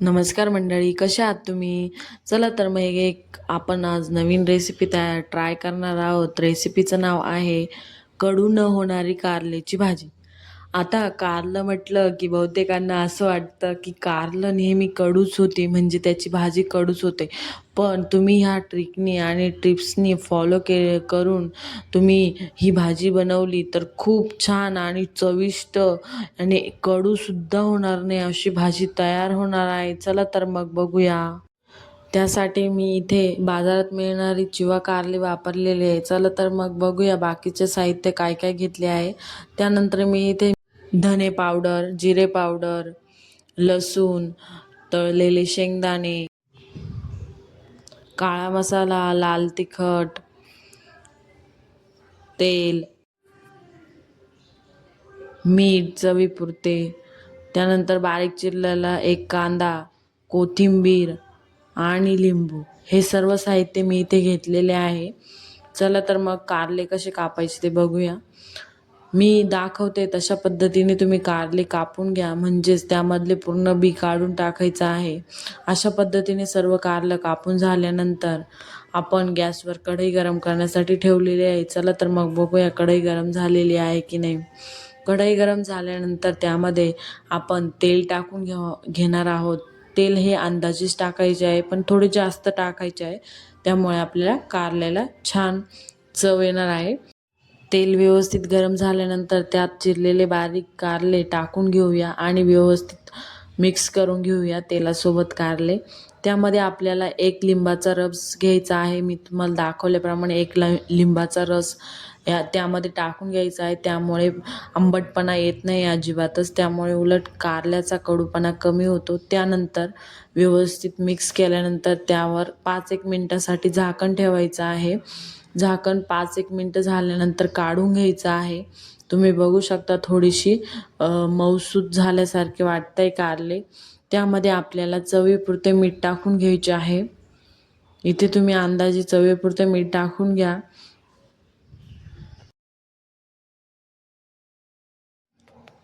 नमस्कार मंडळी कशा आहात तुम्ही? चला तर मग एक आपण आज नवीन रेसिपी तयार ट्राय करणार आहोत. रेसिपीचं नाव आहे कडू न होणारी कारलेची भाजी. आता कारलं म्हटलं की बहुतेकांना असं वाटतं की कारलं नेहमी कडूच होते म्हणजे त्याची भाजी कडूच होते. पण तुम्ही ह्या ट्रिकनी आणि टिप्सनी फॉलो के करून तुम्ही ही भाजी बनवली तर खूप छान आणि चविष्ट आणि कडूसुद्धा होणार नाही अशी भाजी तयार होणार आहे. चला तर मग बघूया. त्यासाठी मी इथे बाजारात मिळणारी चिवा कारले वापरलेले आहे. चला तर मग बघूया बाकीचे साहित्य काय काय घेतले आहे. त्यानंतर मी इथे धने पावडर जिरे पावडर लसूण तळलेले शेंगदाणे काळा मसाला लाल तिखट तेल मीठ चवीपुरते. त्यानंतर बारीक चिरलेला एक कांदा कोथिंबीर आणि लिंबू. हे सर्व साहित्य मी इथे घेतलेले आहे. चला तर मग कारले कसे कापायचे ते बघूया. मी दाखवते तशा पद्धतीने तुम्ही कारले कापून घ्या. म्हणजेच त्यामधले पूर्ण बी काढून टाकायचं आहे. अशा पद्धतीने सर्व कारलं कापून झाल्यानंतर आपण गॅसवर कढई गरम करण्यासाठी ठेवलेली आहे. चला तर मग बघूया कढई गरम झालेली आहे की नाही. कढई गरम झाल्यानंतर त्यामध्ये आपण तेल टाकून घ्या घेणार आहोत. तेल हे अंदाजेच टाकायचे आहे पण थोडे जास्त टाकायचे आहे. त्यामुळे आपल्याला कारल्याला छान चव येणार आहे. तेल व्यवस्थित गरम झाल्यानंतर त्यात चिरलेले बारीक कारले टाकून घेऊया आणि व्यवस्थित मिक्स करून घेऊया तेलासोबत कारले. त्यामध्ये आपल्याला एक लिंबाचा रस घ्यायचा आहे. मी तुम्हाला दाखवल्याप्रमाणे एक ल लिंबाचा रस या त्यामध्ये टाकून घ्यायचा आहे. त्यामुळे आंबटपणा येत नाही अजिबातच. त्यामुळे उलट कारल्याचा कडूपणा कमी होतो. त्यानंतर व्यवस्थित मिक्स केल्यानंतर त्यावर पाच एक मिनटासाठी झाकण ठेवायचं आहे. झाकण पाच एक मिनटं झाल्यानंतर काढून घ्यायचं आहे. तुम्ही बघू शकता थोडीशी मऊसूत झाल्यासारखे वाटत आहे कारले. त्यामध्ये आपल्याला चवीपुरते मीठ टाकून घ्यायचे आहे. इथे तुम्ही अंदाजे चवीपुरते मीठ टाकून घ्या.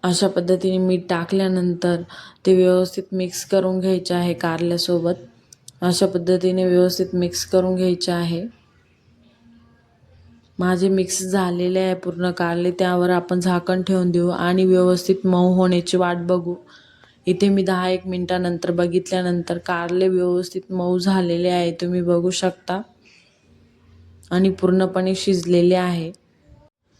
अशा पद्धतीने मीठ टाकल्यानंतर ते व्यवस्थित मिक्स करून घ्यायचे आहे कारल्यासोबत. अशा पद्धतीने व्यवस्थित मिक्स करून घ्यायचे आहे. माझे मिक्स झालेले आहे पूर्ण कारले त्यावर आपण झाकण ठेवून देऊ आणि व्यवस्थित मऊ होण्याची वाट बघू. इथे मी दहा एक मिनटानंतर बघितल्यानंतर कारले व्यवस्थित मऊ झालेले आहे तुम्ही बघू शकता. आणि पूर्णपणे शिजलेले आहे.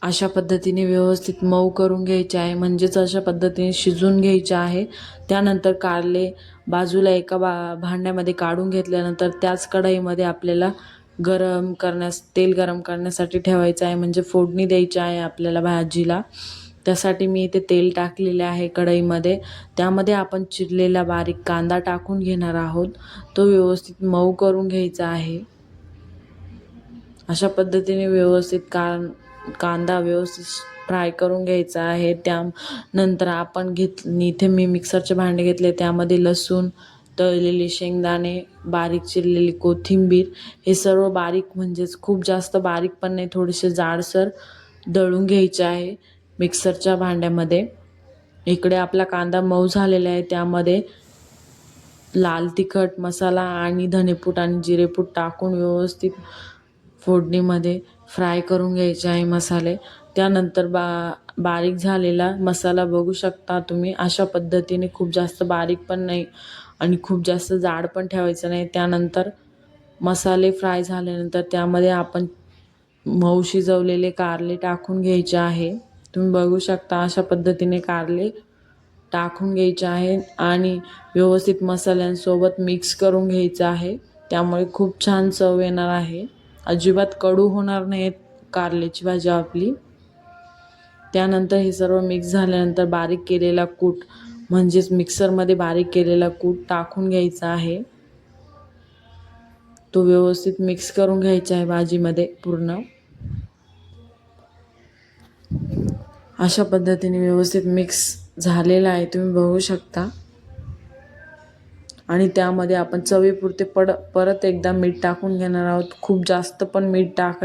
अशा पद्धतीने व्यवस्थित मऊ करून घ्यायचे आहे म्हणजेच अशा पद्धतीने शिजून घ्यायचे आहे. त्यानंतर कारले बाजूला एका बा भांड्यामध्ये काढून घेतल्यानंतर त्याच कढईमध्ये आपल्याला गरम करण्यास तेल गरम करण्यासाठी ठेवायचं आहे. म्हणजे फोडणी द्यायची आहे आपल्याला भाजीला. त्यासाठी मी इथे तेल टाकलेले आहे कढईमध्ये. त्यामध्ये आपण चिरलेला बारीक कांदा टाकून घेणार आहोत. तो व्यवस्थित मऊ करून घ्यायचा आहे. अशा पद्धतीने व्यवस्थित का कांदा व्यवस्थित फ्राय करून घ्यायचा आहे. त्यानंतर आपण घेत इथे मी मिक्सरचे भांडे घेतले. त्यामध्ये लसूण तळलेले शेंगदाणे बारीक चिरलेली कोथिंबीर हे सर्व बारीक म्हणजेच खूप जास्त बारीक पण नाही थोडेसे जाडसर दळून घ्यायचे आहे मिक्सरच्या भांड्यामध्ये. इकडे आपला कांदा मऊ झालेला आहे त्यामध्ये लाल तिखट मसाला आणि धनेपूट आणि जिरेपूट टाकून व्यवस्थित फोडणीमध्ये फ्राय करून घ्यायचे आहे मसाले. त्यानंतर बा बारीक झालेला मसाला बघू शकता तुम्ही अशा पद्धतीने खूप जास्त बारीक पण नाही. आणि खूप जास्त जाड पण ठेवायचं नाही. त्यानंतर मसाले फ्राय झाल्यानंतर त्यामध्ये आपण मऊ शिजवलेले कारले टाकून घ्यायचे आहे. तुम्ही बघू शकता अशा पद्धतीने कारले टाकून घ्यायचे आहे आणि व्यवस्थित मसाल्यांसोबत मिक्स करून घ्यायचं आहे. त्यामुळे खूप छान चव येणार आहे. अजिबात कडू होणार नाहीत कारल्याची भाजी आपली. त्यानंतर हे सर्व मिक्स झाल्यानंतर बारीक केलेला कूट म्हणजेच मिक्सरमध्ये बारीक केलेला कूट टाकून घ्यायचा आहे. तो व्यवस्थित मिक्स करून घ्यायचा आहे भाजीमध्ये पूर्ण. अशा पद्धतीने व्यवस्थित मिक्स झालेला आहे तुम्ही बघू शकता. आणि त्यामध्ये आपण चवीपुरते पड परत एकदा मीठ टाकून घेणार आहोत. खूप जास्त पण मीठ टाक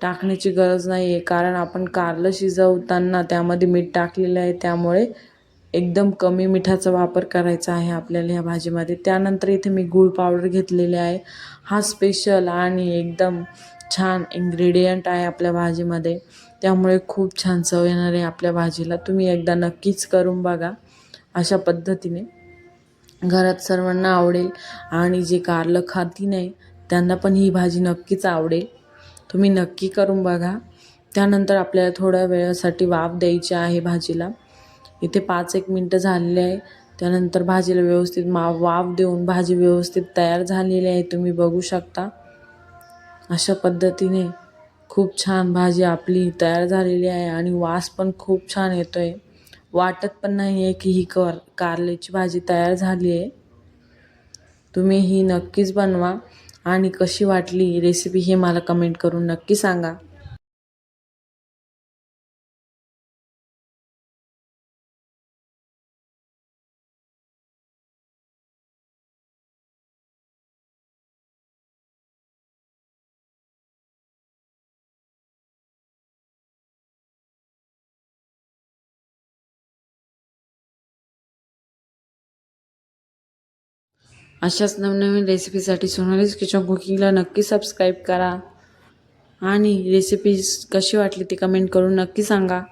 टाकण्याची गरज नाही आहे कारण आपण कारलं शिजवताना त्यामध्ये मीठ टाकलेलं आहे त्यामुळे एकदम कमी मिठाचा वापर करायचा आहे आपल्याला ह्या भाजीमध्ये. त्यानंतर इथे मी गूळ पावडर घेतलेले आहे. हा स्पेशल आणि एकदम छान इन्ग्रेडियंट आहे आपल्या भाजीमध्ये. त्यामुळे खूप छान चव येणार आहे आपल्या भाजीला. तुम्ही एकदा नक्कीच करून बघा अशा पद्धतीने. घरात सर्वांना आवडेल आणि जे कारलं खाती नाही त्यांना पण ही भाजी नक्कीच आवडेल. तुम्ही नक्की करून बघा. त्यानंतर आपल्याला थोड्या वेळासाठी वाफ द्यायची आहे भाजीला. इथे पाच एक मिनटं झालेले आहे. त्यानंतर भाजीला व्यवस्थित मा वाफ देऊन भाजी व्यवस्थित तयार झालेली आहे. तुम्ही बघू शकता. अशा पद्धतीने खूप छान भाजी आपली तयार झालेली आहे आणि वास पण खूप छान येतो आहे वाटत पण नाही आहे की ही कर कारल्याची भाजी तयार झाली आहे. तुम्ही ही नक्कीच बनवा आणि कशी वाटली रेसिपी हे मला कमेंट करून नक्की सांगा. अशाच नवनवीन रेसिपीसाठी सोनालीज किचन कुकिंगला नक्की सबस्क्राईब करा. आणि रेसिपीज कशी वाटली ती कमेंट करून नक्की सांगा.